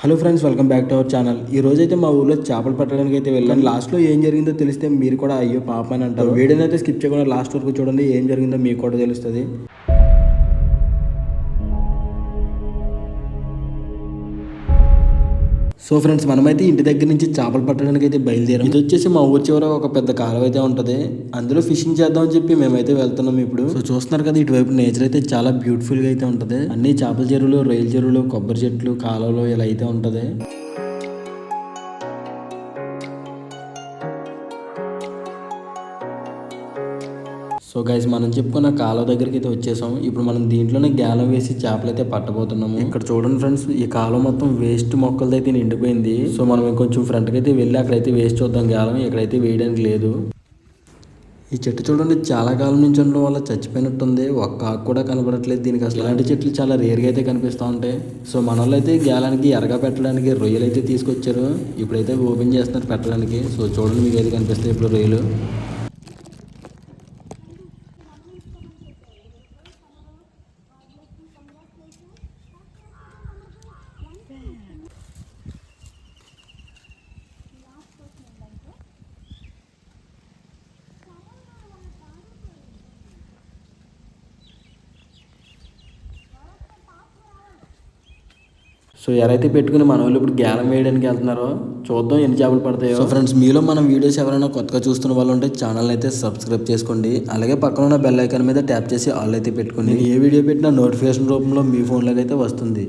Hello friends welcome back to our channel ఈ రోజు అయితే మా ఊర్లో చేపలు పట్టడానికి అయితే వెళ్ళాను లాస్ట్లో ఏం జరిగిందో తెలిస్తే మీరు కూడా అయ్యో పాప అని అంటారు. వీడియోని అయితే స్కిప్ చేయకుండా లాస్ట్ వరకు చూడండి ఏం జరిగిందో మీకు కూడా తెలుస్తుంది. సో ఫ్రెండ్స్ మనమైతే ఇంటి దగ్గర నుంచి చేపలు పట్టడానికి అయితే బయలుదేరాం. ఇది వచ్చేసి మా ఊరి చివర ఒక పెద్ద కాలువ అయితే ఉంటది. అందులో ఫిషింగ్ చేద్దామని చెప్పి మేమైతే వెళ్తున్నాం ఇప్పుడు. సో చూస్తున్నారు కదా ఇటువైపు నేచర్ అయితే చాలా బ్యూటిఫుల్గా అయితే ఉంటది. అన్ని చేపల చెరువులు రొయ్యల చెరువులు కొబ్బరి చెట్లు కాలువలు ఇలా అయితే ఉంటది. సో గైస్ మనం చెప్పుకున్న కాలువ దగ్గరికి అయితే వచ్చేసాం ఇప్పుడు మనం దీంట్లోనే గ్యాలం వేసి చేపలు అయితే పట్టబోతున్నాము. ఇక్కడ చూడండి ఫ్రెండ్స్ ఈ కాలువ మొత్తం వేస్ట్ మొక్కలతో అయితే నిండిపోయింది. సో మనం ఇంకొంచెం ఫ్రంట్కి అయితే వెళ్ళి అక్కడైతే వేస్ట్ చూద్దాం గ్యాలం ఇక్కడైతే వేయడానికి లేదు. ఈ చెట్టు చూడండి చాలా కాలం నుంచి ఉండడం వల్ల చచ్చిపోయినట్టుంది. ఒక్క ఆకు కూడా కనబడట్లేదు. దీనికి అసలు ఇలాంటి చెట్లు చాలా రేర్గా అయితే కనిపిస్తూ ఉంటాయి. సో మన అయితే గ్యాలానికి ఎరగా పెట్టడానికి రొయ్యలు అయితే తీసుకొచ్చారు. ఇప్పుడైతే ఓపెన్ చేస్తున్నారు పెట్టడానికి. సో చూడండి మీకు అయితే కనిపిస్తాయి ఇప్పుడు రొయ్యలు. సో ఎవరైతే పెట్టుకుని మన వాళ్ళు ఇప్పుడు గ్యాలం వేయడానికి వెళ్తున్నారో చూద్దాం ఎన్ని చేపలు పడతాయో. సో ఫ్రెండ్స్ మీలో మనం వీడియోస్ ఎవరైనా కొత్తగా చూస్తున్న వాళ్ళు ఉంటే ఛానల్ అయితే సబ్స్క్రైబ్ చేసుకోండి. అలాగే పక్కన ఉన్న బెల్ ఐకాన్ మీద ట్యాప్ చేసి ఆల్ అయితే పెట్టుకోండి. నేను ఏ వీడియో పెట్టినా నోటిఫికేషన్ రూపంలో మీ ఫోన్లోకి అయితే వస్తుంది.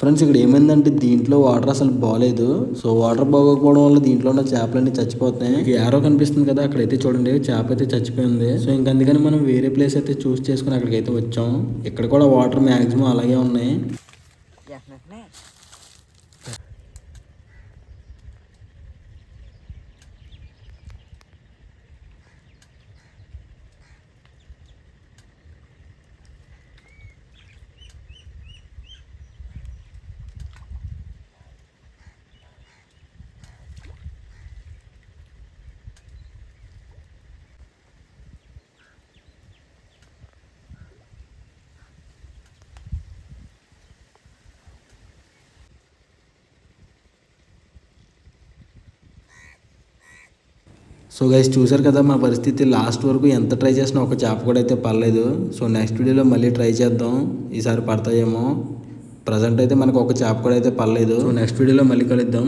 ఫ్రెండ్స్ ఇక్కడ ఏమైందంటే దీంట్లో వాటర్ అసలు బాగాలేదు సో వాటర్ బాగోకపోవడం వల్ల దీంట్లో ఉన్న చేపలన్నీ చచ్చిపోతున్నాయి. మీకు యారో కనిపిస్తుంది కదా అక్కడైతే చూడండి. చేప అయితే చచ్చిపోయింది సో ఇంక అందుకని మనం వేరే ప్లేస్ అయితే చూస్ చేసుకుని అక్కడికి అయితే వచ్చాం. ఇక్కడ కూడా వాటర్ మ్యాక్సిమం అలాగే ఉన్నాయి. సో గైస్ చూసారు కదా మా పరిస్థితి. లాస్ట్ వరకు ఎంత ట్రై చేసినా ఒక చేప కూడా అయితే పర్లేదు సో నెక్స్ట్ వీడియోలో మళ్ళీ ట్రై చేద్దాం. ఈసారి పడతాయేమో. ప్రజెంట్ అయితే మనకు ఒక చేప కూడా అయితే పర్లేదు సో నెక్స్ట్ వీడియోలో మళ్ళీ కలుద్దాం.